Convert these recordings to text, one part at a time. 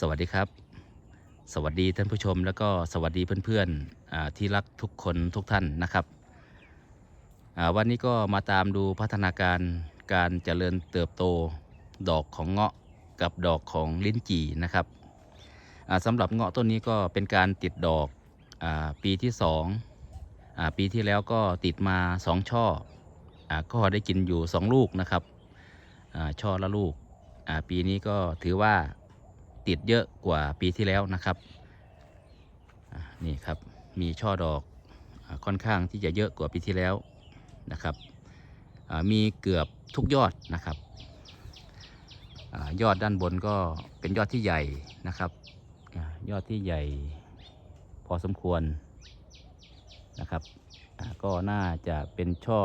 สวัสดีครับ สวัสดีท่านผู้ชมแล้วก็สวัสดีเพื่อนๆอ่าที่รักทุกคนทุกท่านนะครับ วันนี้ก็มาตามดูพัฒนาการการเจริญเติบโตดอกของเงาะกับดอกของลิ้นจี่นะครับสำหรับเงาะต้นนี้ก็เป็นการติดดอกอปีที่สองอปีที่แล้วก็ติดมาสองช่ออก็ได้กินอยู่สองลูกนะครับช่อละลูกปีนี้ก็ถือว่า ติดเยอะกว่าปีที่แล้วนะครับนี่ครับมีช่อดอกค่อนข้างที่จะเยอะกว่าปีที่แล้วนะครับมีเกือบทุกยอดนะครับอยอดด้านบนก็เป็นยอดที่ใหญ่นะครับ ยอดที่ใหญ่พอสมควรนะครับก็น่าจะเป็นช่อ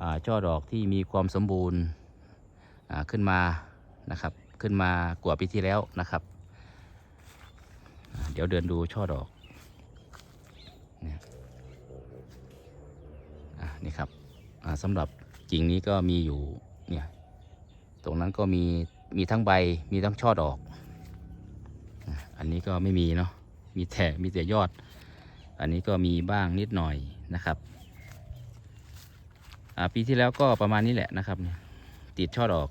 อช่อดอกที่มีความสมบูรณ์ขึ้นมานะครับ ขึ้นมากว่าปีที่แล้วนะครับ เดี๋ยวเดินดูช่อดอกเนี่ยนี่ครับสำหรับกิ่งนี้ก็มีอยู่เนี่ยตรงนั้นก็มีมีทั้งใบมีทั้งช่อดอก อันนี้ก็ไม่มีเนาะมีแต่มีแต่ยอด อันนี้ก็มีบ้างนิดหน่อยนะครับปีที่แล้วก็ประมาณนี้แหละนะครับ ติดช่อดอก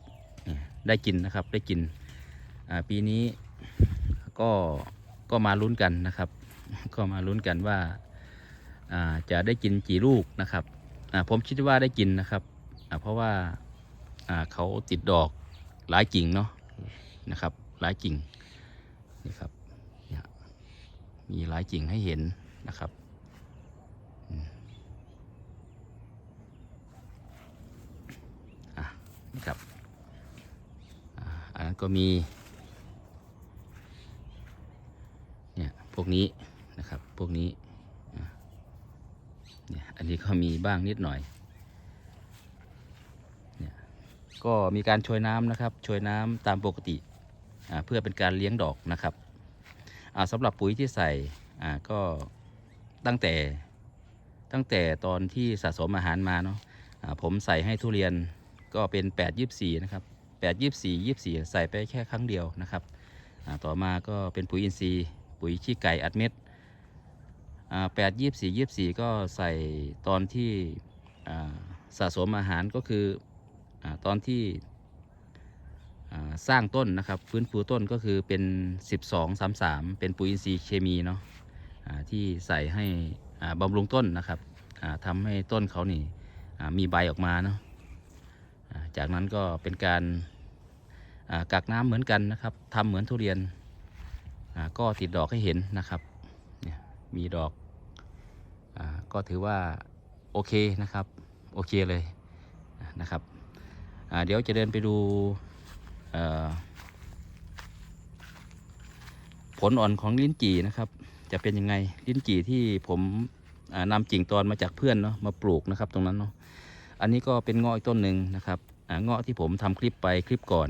ได้กินนะครับได้กินปีนี้ก็ก็มาลุ้นกันนะครับ ก็มาลุ้นกันว่าจะได้กินกี่ลูกนะครับผมคิดว่าได้กินนะครับเพราะว่าเขาติดดอกหลายกิ่งเนาะนะครับ หลายกิ่งนี่ครับมีหลายกิ่งให้เห็นนะครับอืมอะนี่ครับ อ่าอันนั้น ก็มีเนี่ยพวกนี้นะครับพวกนี้เนี่ยอันนี้ก็มีบ้างนิดหน่อยเนี่ยก็มีการช่วยน้ำนะครับช่วยน้ำตามปกติเพื่อเป็นการเลี้ยงดอกนะครับสำหรับปุ๋ยที่ใส่ก็ตั้งแต่ตั้งแต่ตอนที่สะสมอาหารมาเนาะผมใส่ให้ทุเรียนก็เป็น 8 24 นะครับ แปดยี่สี่ยี่สี่ใส่ไปแค่ครั้งเดียวนะครับต่อมาก็เป็นปุ๋ยอินทรีย์ ปุ๋ยขี้ไก่อัดเม็ดแปดยี่สี่ยี่สี่ก็ใส่ตอนที่สะสมอาหารก็คืออตอนที่สร้างต้นนะครับฟื้นฟูต้นก็คือเป็น 12 33 เป็นปุ๋ยอินทรีย์เคมีเนาะอ่าที่ใส่ให้บำรุงต้นนะครับทำให้ต้นเขานี่มีใบออกมาเนาะ จากนั้นก็เป็นการกักน้ำเหมือนกันนะครับทำเหมือนทุเรียนก็ติดดอกให้เห็นนะครับมีดอกอก็ถือว่าโอเคนะครับ โอเคเลยนะครับเดี๋ยวจะเดินไปดูผลอ่อนของลิ้นจี่นะครับ จะเป็นยังไงลิ้นจี่ที่ผมอ่านำกิ่งตอนมาจากเพื่อนเนาะมาปลูกนะครับตรงนั้นเนาะอันนี้ก็เป็นงาะอีกต้นหนึ่งนะครับ เงาะที่ผมทำคลิปไปคลิปก่อน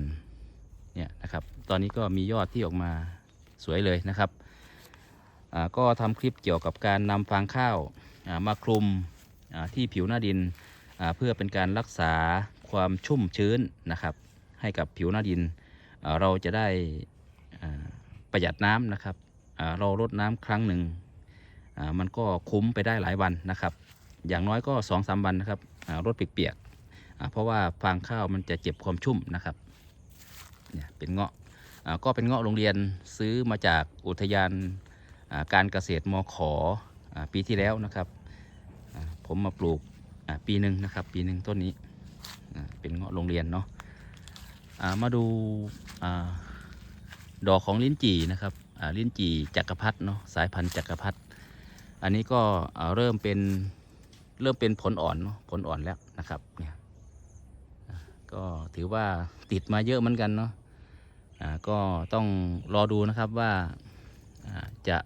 เนี่ยนะครับ ตอนนี้ก็มียอดที่ออกมาสวยเลยนะครับก็ทำคลิปเกี่ยวกับการนำฟางข้าวมาคลุมที่ผิวหน้าดินเพื่อเป็นการรักษาความชุ่มชื้นนะครับ ให้กับผิวหน้าดิน เราจะได้ประหยัดน้ำนะครับเราลดน้ำครั้งหนึ่งมันก็คุ้มไปได้หลายวันนะครับ อย่างน้อยก็สองสามวันนะครับรถเปียกๆ เพราะว่าฟางข้าวมันจะเจ็บความชุ่มนะครับเนี่ยเป็นเงาะก็เป็นเงาะโรงเรียนซื้อมาจากอุทยานการเกษตรมขอปีที่แล้วนะครับ ผมมาปลูกปีหนึ่งนะครับ ปีหนึ่งต้นนี้เป็นเงาะโรงเรียนเนาะมาดูอดอกของลิ้นจี่นะครับลิ้นจี่จักรพรรดิเนาะสายพันธุ์จักรพรรดิอันนี้ก็เริ่มเป็นเริ่มเป็นผลอ่อนเนาะผลอ่อนแล้วนะครับเนี่ย ก็ถือว่าติดมาเยอะเหมือนกันเนาะอ่าก็ต้องรอดูนะครับว่าอ่าจะ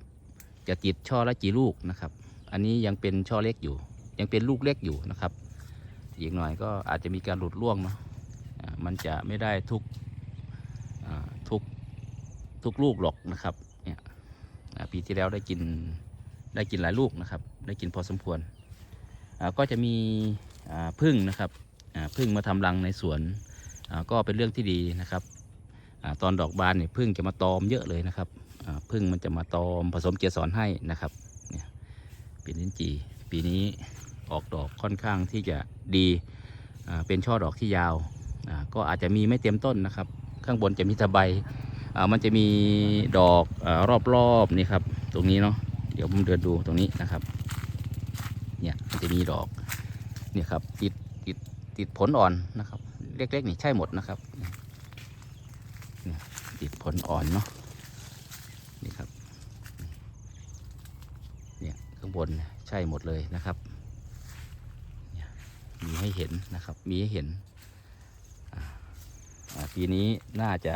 จะติดช่อละกี่ลูกนะครับ อันนี้ยังเป็นช่อเล็กอยู่ ยังเป็นลูกเล็กอยู่นะครับ อีกหน่อยก็อาจจะมีการหลุดร่วงเนาะอ่ามันจะไม่ได้ทุกอ่าทุกทุกลูกหรอกนะครับเนี่ยอ่าปีที่แล้วได้กินได้กินหลายลูกนะครับ ได้กินพอสมควรอ่าก็จะมีอ่าพึ่งนะครับ พึ่งมาทำรังในสวนก็เป็นเรื่องที่ดีนะครับอตอนดอกบานเนี่ยพึ่งจะมาตอมเยอะเลยนะครับพึ่งมันจะมาตอมผสมเกสรให้นะครับเนี่ยเป็นลิ้นจี่ปีนี้ออกดอกค่อนข้างที่จะดีเป็นช่อดอกที่ยาว ก็อาจจะมีไม่เต็มต้นนะครับ ข้างบนจะมีตะไบมันจะมีดอกอรอบๆนี่ครับ ตรงนี้เนาะเดี๋ยวผมเดินดูตรงนี้นะครับ เนี่ยมันจะมีดอกเนี่ยครับติดติด ติดผลอ่อนนะครับ เล็กๆนี่ใช่หมดนะครับ ติดผลอ่อนเนาะนี่ครับเนี่ยข้างบนใช่หมดเลยนะครับมีให้เห็นนะครับ มีให้เห็นปีนี้น่าจะ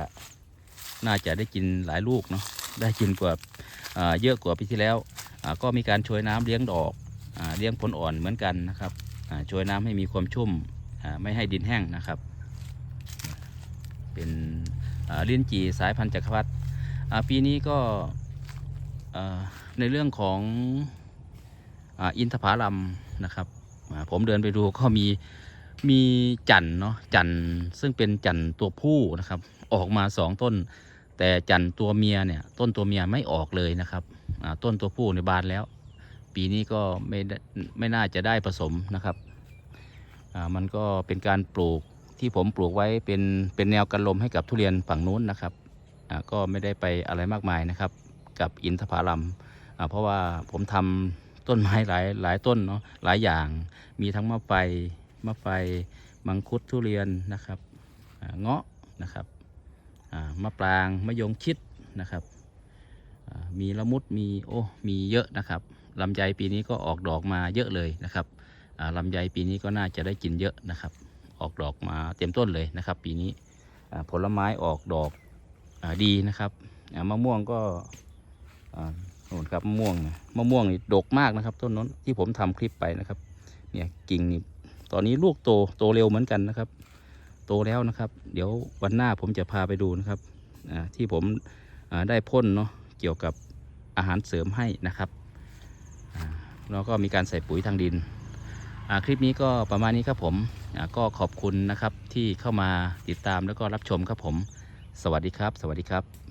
น่าจะได้กินหลายลูกเนาะได้กินกว่าาเยอะกว่าปีที่แล้วก็มีการช่วยน้ำเลี้ยงดอกอเลี้ยงผลอ่อนเหมือนกันนะครับช่วยน้ำให้มีความชุ่ม ไม่ให้ดินแห้งนะครับ เป็นลิ้นจี่สายพันธุ์จักรพรรดิปีนี้ก็ในเรื่องของอ,อินทผลัมนะครับผมเดินไปดูก็มีมีจันทร์เนาะจันทร์ซึ่งเป็นจันทร์ตัวผู้นะครับ ออกมาสองต้น แต่จันทร์ตัวเมียเนี่ยต้นตัวเมียไม่ออกเลยนะครับต้นตัวผู้ในบานแล้ว ปีนี้ก็ไม่ไม่น่าจะได้ผสมนะครับ มันก็เป็นการปลูกที่ผมปลูกไว้เป็นเป็นแนวกันลมให้กับทุเรียนฝั่งนู้นนะครับก็ไม่ได้ไปอะไรมากมายนะครับ กับอินทผลัมเพราะว่าผมทำต้นไม้หลายหลายต้นเนาะหลายอย่าง มีทั้งมะไฟมะไฟมังคุดทุเรียนนะครับเงาะนะครับมะปรางมะยงชิดนะครับมีละมุดมีโอ้มีเยอะนะครับลำไยปีนี้ก็ออกดอกมาเยอะเลยนะครับ ลำไยปีนี้ก็น่าจะได้กินเยอะนะครับ ออกดอกมาเต็มต้นเลยนะครับ ปีนี้ผลไม้ออกดอกอดีนะครับมะม่วงก็โน่นครับมะม่วงมะม่วงนี่ดกมากนะครับ ต้นนั้นที่ผมทำคลิปไปนะครับเนี่ยกิ่งนี่ตอนนี้ลูกโตโตเร็วเหมือนกันนะครับ โตแล้วนะครับ เดี๋ยววันหน้าผมจะพาไปดูนะครับที่ผมได้พ่นเนาะเกี่ยวกับอาหารเสริมให้นะครับอ่าแล้วก็มีการใส่ปุ๋ยทางดิน คลิปนี้ก็ประมาณนี้ครับผมก็ขอบคุณนะครับที่เข้ามาติดตามแล้วก็รับชมครับผม สวัสดีครับ สวัสดีครับ